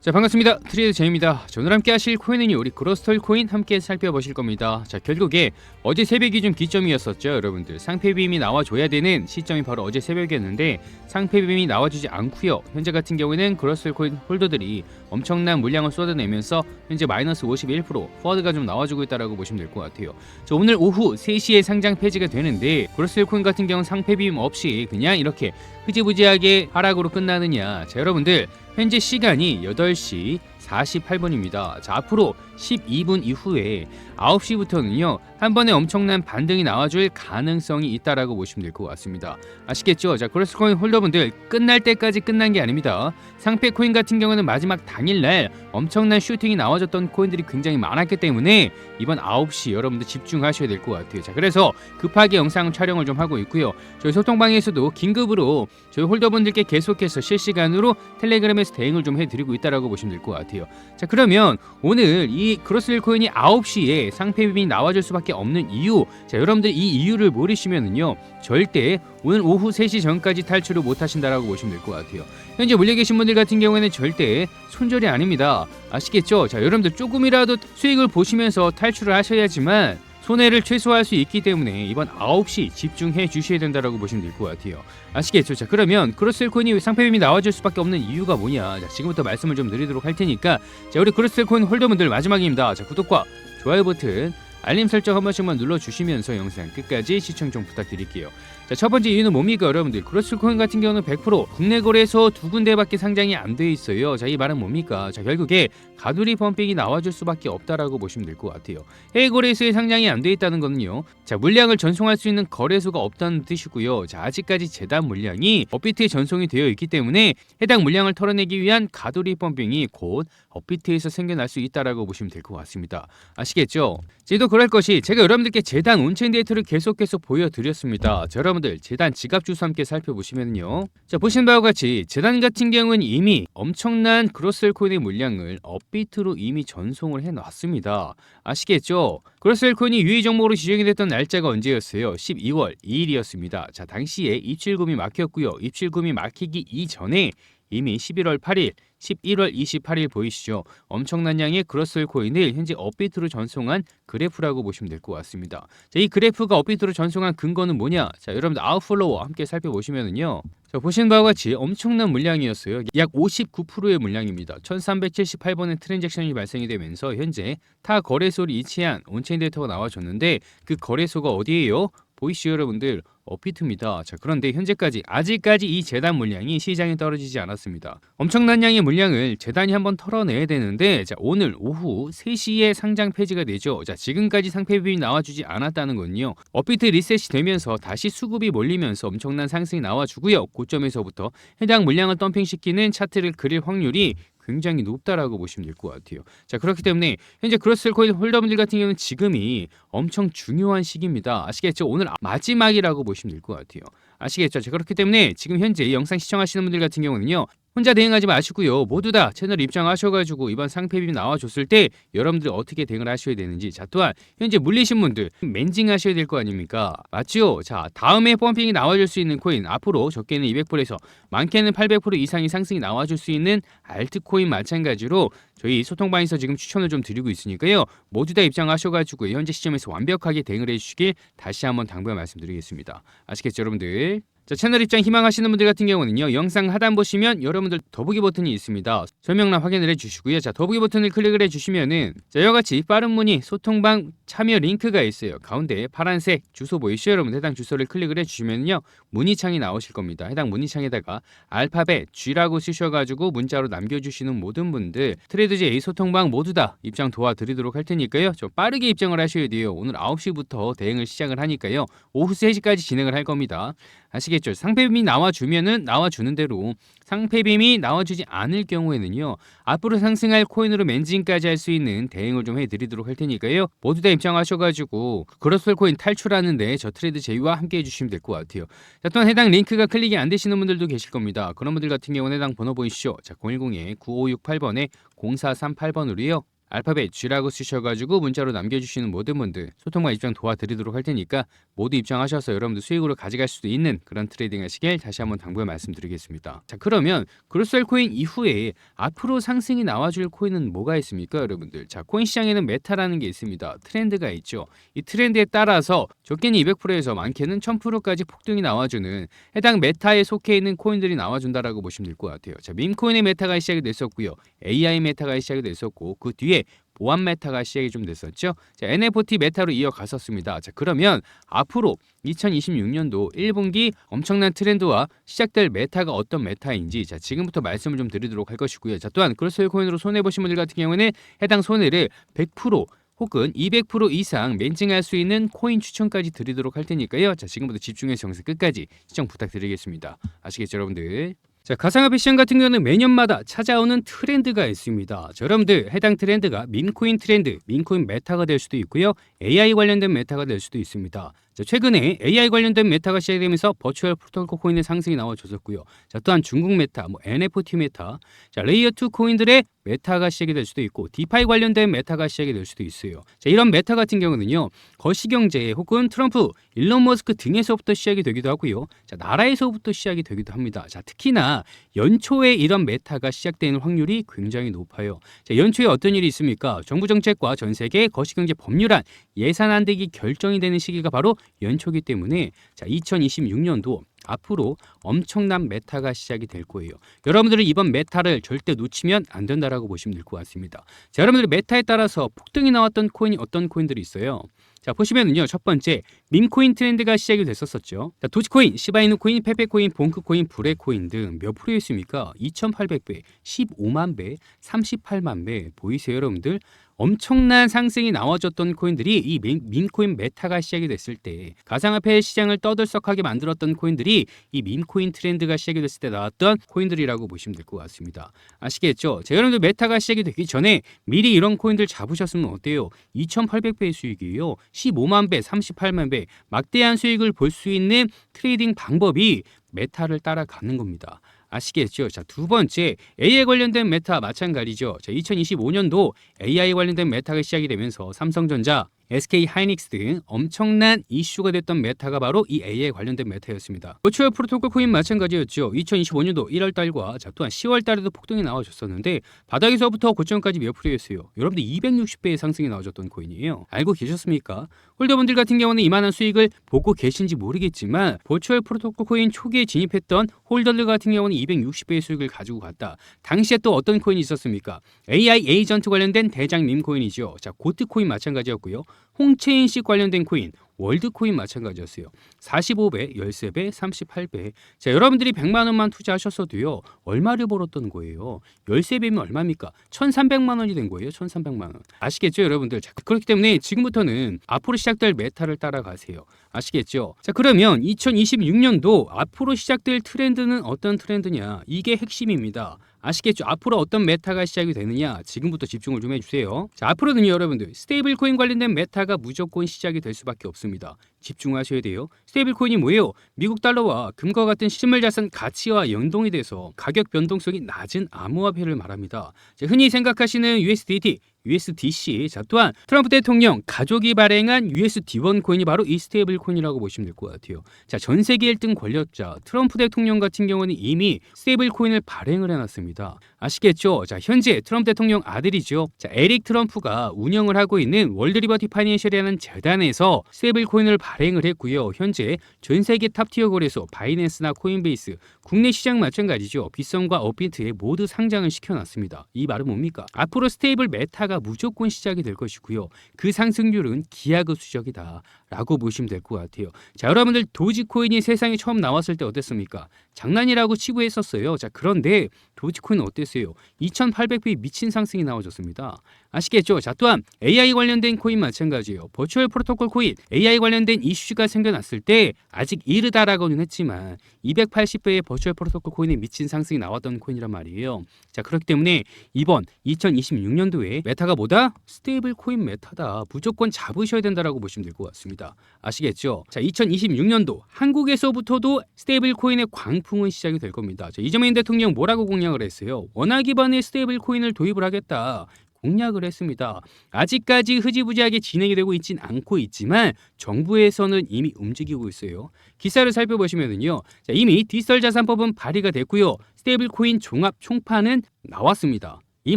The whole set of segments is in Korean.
자 반갑습니다. 트레이드 제입니다. 자, 오늘 함께 하실 코인은요 우리 그로스털 코인 함께 살펴보실 겁니다. 자 결국에 어제 새벽이 좀 기점이었었죠 여러분들. 상패빔이 나와줘야 되는 시점이 바로 어제 새벽이었는데 상패빔이 나와주지 않고요. 현재 같은 경우에는 그로스털 코인 홀더들이 엄청난 물량을 쏟아내면서 현재 마이너스 51% 포워드가 좀 나와주고 있다라고 보시면 될 것 같아요. 자 오늘 오후 3시에 상장 폐지가 되는데 그로스털 코인 같은 경우는 상패빔 없이 그냥 이렇게 흐지부지하게 하락으로 끝나느냐. 자 여러분들 현재 시간이 8시 48분입니다. 자, 앞으로 12분 이후에 9시부터는요. 한 번에 엄청난 반등이 나와줄 가능성이 있다라고 보시면 될 것 같습니다. 아시겠죠? 자, 그로스코인 홀더분들 끝날 때까지 끝난 게 아닙니다. 상패 코인 같은 경우는 마지막 당일날 엄청난 슈팅이 나와줬던 코인들이 굉장히 많았기 때문에 이번 9시 여러분들 집중하셔야 될 것 같아요. 자, 그래서 급하게 영상 촬영을 좀 하고 있고요. 저희 소통방에서도 긴급으로 저희 홀더분들께 계속해서 실시간으로 텔레그램에서 대응을 좀 해드리고 있다라고 보시면 될 것 같아요. 자, 그러면 오늘 이 그로스릴 코인이 9시에 상패빔이 나와줄 수밖에 없는 이유, 자, 여러분들 이 이유를 모르시면은요, 절대 오늘 오후 3시 전까지 탈출을 못 하신다라고 보시면 될 것 같아요. 현재 물려 계신 분들 같은 경우에는 절대 손절이 아닙니다. 아시겠죠? 자, 여러분들 조금이라도 수익을 보시면서 탈출을 하셔야지만 손해를 최소화할 수 있기 때문에 이번 9시 집중해 주셔야 된다라고 보시면 될 것 같아요. 아시겠죠? 자, 그러면 그로스코인이 상패빔이 나와줄 수밖에 없는 이유가 뭐냐? 자, 지금부터 말씀을 좀 드리도록 할 테니까 자, 우리 그로스코인 홀더분들 마지막입니다. 자, 구독과 좋아요 버튼 알림 설정 한 번씩만 눌러주시면서 영상 끝까지 시청 좀 부탁드릴게요. 자, 첫 번째 이유는 뭡니까, 여러분들? 그로스코인 같은 경우는 100% 국내 거래소 두 군데밖에 상장이 안 돼 있어요. 자, 이 말은 뭡니까? 자, 결국에 가두리 펌핑이 나와줄 수밖에 없다라고 보시면 될 것 같아요. 해외 거래소에 상장이 안 돼 있다는 거는요. 자, 물량을 전송할 수 있는 거래소가 없다는 뜻이고요. 자, 아직까지 재단 물량이 업비트에 전송이 되어 있기 때문에 해당 물량을 털어내기 위한 가두리 펌핑이 곧 업비트에서 생겨날 수 있다라고 보시면 될 것 같습니다. 아시겠죠? 저도 그럴 것이 제가 여러분들께 재단 온체인 데이터를 계속해서 보여드렸습니다. 자, 여러분들 재단 지갑 주소 함께 살펴보시면요. 자 보신 바와 같이 재단 같은 경우는 이미 엄청난 그로셀 코인의 물량을 업비트로 이미 전송을 해놨습니다. 아시겠죠? 그로셀 코인이 유의 종목으로 지정이 됐던 날짜가 언제였어요? 12월 2일이었습니다. 자 당시에 입출금이 막혔고요. 입출금이 막히기 이전에 이미 11월 8일 11월 28일 보이시죠? 엄청난 양의 그로스웰 코인을 현재 업비트로 전송한 그래프라고 보시면 될 것 같습니다. 자, 이 그래프가 업비트로 전송한 근거는 뭐냐? 자, 여러분들 아웃플로워 함께 살펴보시면은요. 자, 보시는 바와 같이 엄청난 물량이었어요. 약 59%의 물량입니다. 1378번의 트랜잭션이 발생이 되면서 현재 타 거래소를 이체한 온체인 데이터가 나와줬는데 그 거래소가 어디예요? 보이시죠 여러분들 업비트입니다. 자 그런데 현재까지 아직까지 이 재단 물량이 시장에 떨어지지 않았습니다. 엄청난 양의 물량을 재단이 한번 털어내야 되는데 자 오늘 오후 3시에 상장 폐지가 되죠. 자 지금까지 상패비이 나와주지 않았다는 건요. 업비트 리셋이 되면서 다시 수급이 몰리면서 엄청난 상승이 나와주고요. 고점에서부터 해당 물량을 덤핑시키는 차트를 그릴 확률이 굉장히 높다라고 보시면 될 것 같아요. 자 그렇기 때문에 현재 그로스셀 코인 홀더분들 같은 경우는 지금이 엄청 중요한 시기입니다. 아시겠죠? 오늘 마지막이라고 보시면 될 것 같아요. 아시겠죠? 자 그렇기 때문에 지금 현재 이 영상 시청하시는 분들 같은 경우는요. 혼자 대응하지 마시고요. 모두 다 채널 입장하셔가지고 이번 상패빔 나와줬을 때 여러분들이 어떻게 대응을 하셔야 되는지 자 또한 현재 물리신 분들 멘징 하셔야 될 거 아닙니까? 맞죠? 자 다음에 펌핑이 나와줄 수 있는 코인 앞으로 적게는 200%에서 많게는 800% 이상의 상승이 나와줄 수 있는 알트코인 마찬가지로 저희 소통방에서 지금 추천을 좀 드리고 있으니까요. 모두 다 입장하셔가지고 현재 시점에서 완벽하게 대응을 해주시길 다시 한번 당부의 말씀드리겠습니다. 아시겠죠 여러분들? 자, 채널 입장 희망하시는 분들 같은 경우는요. 영상 하단 보시면 여러분들 더보기 버튼이 있습니다. 설명란 확인을 해주시고요. 자, 더보기 버튼을 클릭을 해주시면은 자, 이와 같이 빠른 문의 소통방 참여 링크가 있어요. 가운데 파란색 주소 보이시죠? 여러분 해당 주소를 클릭을 해주시면요. 문의창이 나오실 겁니다. 해당 문의창에다가 알파벳 G라고 쓰셔가지고 문자로 남겨주시는 모든 분들 트레이드지 A 소통방 모두 다 입장 도와드리도록 할 테니까요. 좀 빠르게 입장을 하셔야 돼요. 오늘 9시부터 대응을 시작을 하니까요. 오후 3시까지 진행을 할 겁니다. 아시겠죠? 상패빔이 나와주면은 나와주는 대로 상패빔이 나와주지 않을 경우에는요 앞으로 상승할 코인으로 멘징까지 할 수 있는 대응을 좀 해드리도록 할 테니까요. 모두 다 입장하셔가지고 그로스펠 코인 탈출하는데 저 트레이드 제이와 함께 해주시면 될 것 같아요. 자 또한 해당 링크가 클릭이 안 되시는 분들도 계실 겁니다. 그런 분들 같은 경우는 해당 번호 보이시죠? 자 010에 9568번에 0438번으로요 알파벳 G라고 쓰셔가지고 문자로 남겨주시는 모든 분들 소통과 입장 도와드리도록 할 테니까 모두 입장하셔서 여러분들 수익으로 가져갈 수도 있는 그런 트레이딩 하시길 다시 한번 당부의 말씀드리겠습니다. 자 그러면 그로셀 코인 이후에 앞으로 상승이 나와줄 코인은 뭐가 있습니까 여러분들? 자 코인 시장에는 메타라는 게 있습니다. 트렌드가 있죠. 이 트렌드에 따라서 적게는 200%에서 많게는 1000%까지 폭등이 나와주는 해당 메타에 속해 있는 코인들이 나와준다라고 보시면 될 것 같아요. 자 밈코인의 메타가 시작이 됐었고요. AI 메타가 시작이 됐었고 그 뒤에 보안 메타가 시작이 좀 됐었죠. 자, NFT 메타로 이어갔었습니다. 자, 그러면 앞으로 2026년도 1분기 엄청난 트렌드와 시작될 메타가 어떤 메타인지 자, 지금부터 말씀을 좀 드리도록 할 것이고요. 자, 또한 크로스웨이 코인으로 손해 보신 분들 같은 경우에는 해당 손해를 100% 혹은 200% 이상 멘징할 수 있는 코인 추천까지 드리도록 할 테니까요. 자, 지금부터 집중해서 영상 끝까지 시청 부탁드리겠습니다. 아시겠죠, 여러분들? 자, 가상화폐 시장 같은 경우는 매년마다 찾아오는 트렌드가 있습니다. 자, 여러분들 해당 트렌드가 민코인 트렌드, 민코인 메타가 될 수도 있고요. AI 관련된 메타가 될 수도 있습니다. 자, 최근에 AI 관련된 메타가 시작되면서 버추얼 프로토콜 코인의 상승이 나와줬었고요. 자, 또한 중국 메타, 뭐 NFT 메타, 자, 레이어 2 코인들의 메타가 시작이 될 수도 있고 디파이 관련된 메타가 시작이 될 수도 있어요. 자, 이런 메타 같은 경우는요. 거시경제 혹은 트럼프, 일론 머스크 등에서부터 시작이 되기도 하고요. 자, 나라에서부터 시작이 되기도 합니다. 자, 특히나 연초에 이런 메타가 시작되는 확률이 굉장히 높아요. 자, 연초에 어떤 일이 있습니까? 정부 정책과 전 세계 거시경제 법률안 예산안 되기 결정이 되는 시기가 바로 연초기 때문에 자 2026년도 앞으로 엄청난 메타가 시작이 될 거예요. 여러분들은 이번 메타를 절대 놓치면 안 된다라고 보시면 될 것 같습니다. 자, 여러분들 메타에 따라서 폭등이 나왔던 코인이 어떤 코인들이 있어요? 자 보시면은요 첫 번째 밈코인 트렌드가 시작이 됐었었죠. 자 도지코인, 시바이누 코인, 페페코인, 봉크코인, 브레코인 등 몇 프로였습니까? 2,800배, 15만 배, 38만 배 보이세요 여러분들? 엄청난 상승이 나와줬던 코인들이 이 민, 민코인 메타가 시작이 됐을 때 가상화폐 시장을 떠들썩하게 만들었던 코인들이 이 민코인 트렌드가 시작이 됐을 때 나왔던 코인들이라고 보시면 될 것 같습니다. 아시겠죠? 자, 여러분들 메타가 시작이 되기 전에 미리 이런 코인들 잡으셨으면 어때요? 2,800배의 수익이에요. 15만 배, 38만 배 막대한 수익을 볼 수 있는 트레이딩 방법이 메타를 따라가는 겁니다. 아시겠죠? 자, 두 번째 AI 관련된 메타 마찬가지죠. 자, 2025년도 AI 관련된 메타가 시작이 되면서 삼성전자, SK 하이닉스 등 엄청난 이슈가 됐던 메타가 바로 이 AI 관련된 메타였습니다. 버추얼 프로토콜 코인 마찬가지였죠. 2025년도 1월 달과 자, 또한 10월 달에도 폭등이 나와줬었는데 바닥에서부터 고점까지 몇 프로였어요. 여러분들 260배의 상승이 나와줬던 코인이에요. 알고 계셨습니까? 홀더분들 같은 경우는 이만한 수익을 보고 계신지 모르겠지만 버추얼 프로토콜 코인 초기에 진입했던 홀더들 같은 경우는 260배의 수익을 가지고 갔다. 당시에 또 어떤 코인이 있었습니까? AI 에이전트 관련된 대장 밈 코인이죠. 자, 고트 코인 마찬가지였고요. 홍채인식 관련된 코인 월드코인 마찬가지였어요. 45배, 13배, 38배. 자, 여러분들이 100만 원만 투자하셨어도요. 얼마를 벌었던 거예요? 13배면 얼마입니까? 1,300만 원이 된 거예요. 1,300만 원. 아시겠죠, 여러분들? 자, 그렇기 때문에 지금부터는 앞으로 시작될 메타를 따라가세요. 아시겠죠? 자, 그러면 2026년도 앞으로 시작될 트렌드는 어떤 트렌드냐? 이게 핵심입니다. 아시겠죠? 앞으로 어떤 메타가 시작이 되느냐 지금부터 집중을 좀 해주세요. 자 앞으로는요 여러분들 스테이블 코인 관련된 메타가 무조건 시작이 될 수밖에 없습니다. 집중하셔야 돼요. 스테이블 코인이 뭐예요? 미국 달러와 금과 같은 실물 자산 가치와 연동이 돼서 가격 변동성이 낮은 암호화폐를 말합니다. 자, 흔히 생각하시는 USDT USDC. 자, 또한 트럼프 대통령 가족이 발행한 USD1 코인이 바로 이 스테이블 코인이라고 보시면 될 것 같아요. 자, 전 세계 1등 권력자 트럼프 대통령 같은 경우는 이미 스테이블 코인을 발행을 해놨습니다. 아시겠죠? 자, 현재 트럼프 대통령 아들이죠. 자, 에릭 트럼프가 운영을 하고 있는 월드 리버티 파이낸셜이라는 재단에서 스테이블 코인을 발행을 했고요. 현재 전 세계 탑티어 거래소 바이낸스나 코인베이스, 국내 시장 마찬가지죠. 빗썸과 업비트에 모두 상장을 시켜놨습니다. 이 말은 뭡니까? 앞으로 스테이블 메타가 무조건 시작이 될 것이고요. 그 상승률은 기하급 수적이다. 라고 보시면 될 것 같아요. 자, 여러분들 도지코인이 세상에 처음 나왔을 때 어땠습니까? 장난이라고 치고 했었어요. 자, 그런데 도지코인은 어땠어요? 2,800배 미친 상승이 나와줬습니다. 아시겠죠? 자, 또한 AI 관련된 코인 마찬가지예요. 버추얼 프로토콜 코인, AI 관련된 이슈가 생겨났을 때 아직 이르다라고는 했지만 280배의 버추얼 프로토콜 코인에 미친 상승이 나왔던 코인이란 말이에요. 자, 그렇기 때문에 이번 2026년도에 메타가 뭐다? 스테이블 코인 메타다. 무조건 잡으셔야 된다라고 보시면 될 것 같습니다. 아시겠죠? 자, 2026년도 한국에서부터도 스테이블 코인의 광풍 은 시작이 될 겁니다. 자, 이재명 대통령 뭐라고 공약을 했어요? 원화 기반의 스테이블 코인을 도입을 하겠다. 공약을 했습니다. 아직까지 흐지부지하게 진행이 되고 있진 않고 있지만 정부에서는 이미 움직이고 있어요. 기사를 살펴보시면은요. 자, 이미 디지털 자산법은 발의가 됐고요. 스테이블 코인 종합 총판은 나왔습니다. 이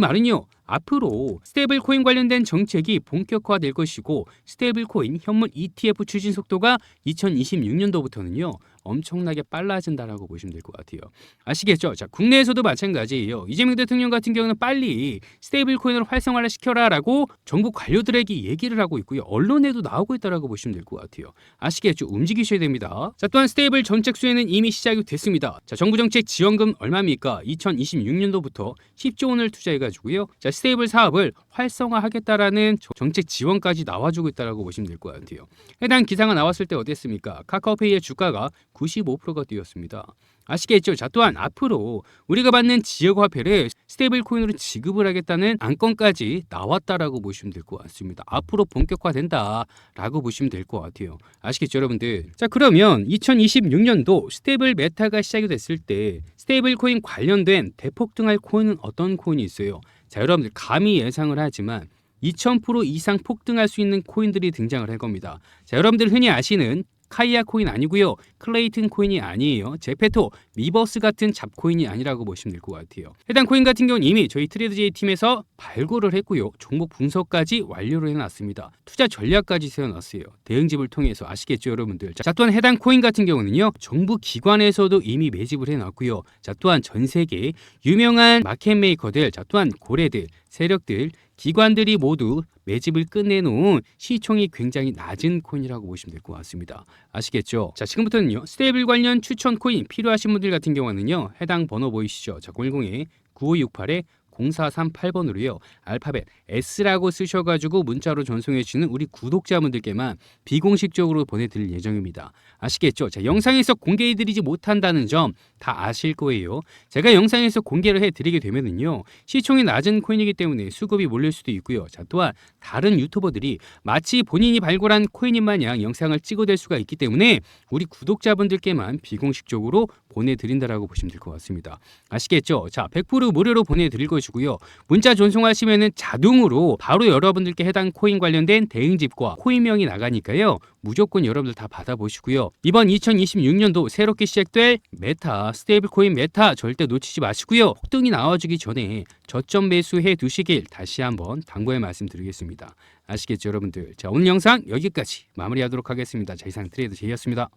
말은요. 앞으로 스테이블 코인 관련된 정책이 본격화될 것이고 스테이블 코인 현물 ETF 추진 속도가 2026년도부터는요. 엄청나게 빨라진다라고 보시면 될 것 같아요. 아시겠죠? 자, 국내에서도 마찬가지예요. 이재명 대통령 같은 경우는 빨리 스테이블 코인을 활성화를 시켜라라고 정부 관료들에게 얘기를 하고 있고요. 언론에도 나오고 있다라고 보시면 될 것 같아요. 아시겠죠? 움직이셔야 됩니다. 자, 또한 스테이블 정책 수혜는 이미 시작이 됐습니다. 자, 정부 정책 지원금 얼마입니까? 2026년도부터 10조 원을 투자해 가지고요. 자, 스테이블 사업을 활성화하겠다라는 저- 정책 지원까지 나와주고 있다라고 보시면 될 것 같아요. 해당 기사가 나왔을 때 어땠습니까? 카카오페이의 주가가 95%가 뛰었습니다. 아시겠죠? 자, 또한 앞으로 우리가 받는 지역 화폐를 스테이블 코인으로 지급을 하겠다는 안건까지 나왔다라고 보시면 될 것 같습니다. 앞으로 본격화된다라고 보시면 될 것 같아요. 아시겠죠, 여러분들? 자, 그러면 2026년도 스테이블 메타가 시작이 됐을 때 스테이블 코인 관련된 대폭등할 코인은 어떤 코인이 있어요? 자, 여러분들 감히 예상을 하지만 2000% 이상 폭등할 수 있는 코인들이 등장을 할 겁니다. 자, 여러분들 흔히 아시는 카이아 코인 아니고요. 클레이튼 코인이 아니에요. 제페토, 미버스 같은 잡코인이 아니라고 보시면 될 것 같아요. 해당 코인 같은 경우는 이미 저희 트레이드제이 팀에서 발굴을 했고요. 종목 분석까지 완료를 해놨습니다. 투자 전략까지 세워놨어요. 대응집을 통해서 아시겠죠, 여러분들. 자, 또한 해당 코인 같은 경우는요. 정부 기관에서도 이미 매집을 해놨고요. 자, 또한 전 세계 유명한 마켓 메이커들, 자, 또한 고래들, 세력들, 기관들이 모두 매집을 끝내놓은 시총이 굉장히 낮은 코인이라고 보시면 될 것 같습니다. 아시겠죠? 자, 지금부터는요. 스테이블 관련 추천 코인 필요하신 분들 같은 경우는요. 해당 번호 보이시죠? 자, 010에 9568에 0438번으로요. 알파벳 S라고 쓰셔가지고 문자로 전송해 주시는 우리 구독자분들께만 비공식적으로 보내드릴 예정입니다. 아시겠죠? 자, 영상에서 공개해드리지 못한다는 점 다 아실 거예요. 제가 영상에서 공개를 해드리게 되면은요. 시총이 낮은 코인이기 때문에 수급이 몰릴 수도 있고요. 자, 또한 다른 유튜버들이 마치 본인이 발굴한 코인인 마냥 영상을 찍어댈 수가 있기 때문에 우리 구독자분들께만 비공식적으로 보내드린다라고 보시면 될 것 같습니다. 아시겠죠? 자, 100% 무료로 보내드릴 것이고요. 문자 전송하시면은 자동으로 바로 여러분들께 해당 코인 관련된 대응집과 코인명이 나가니까요. 무조건 여러분들 다 받아보시고요. 이번 2026년도 새롭게 시작될 메타, 스테이블 코인 메타 절대 놓치지 마시고요. 폭등이 나와주기 전에 저점 매수해 두시길 다시 한번 당부의 말씀드리겠습니다. 아시겠죠, 여러분들? 자, 오늘 영상 여기까지 마무리하도록 하겠습니다. 자, 이상 트레이드 제이였습니다.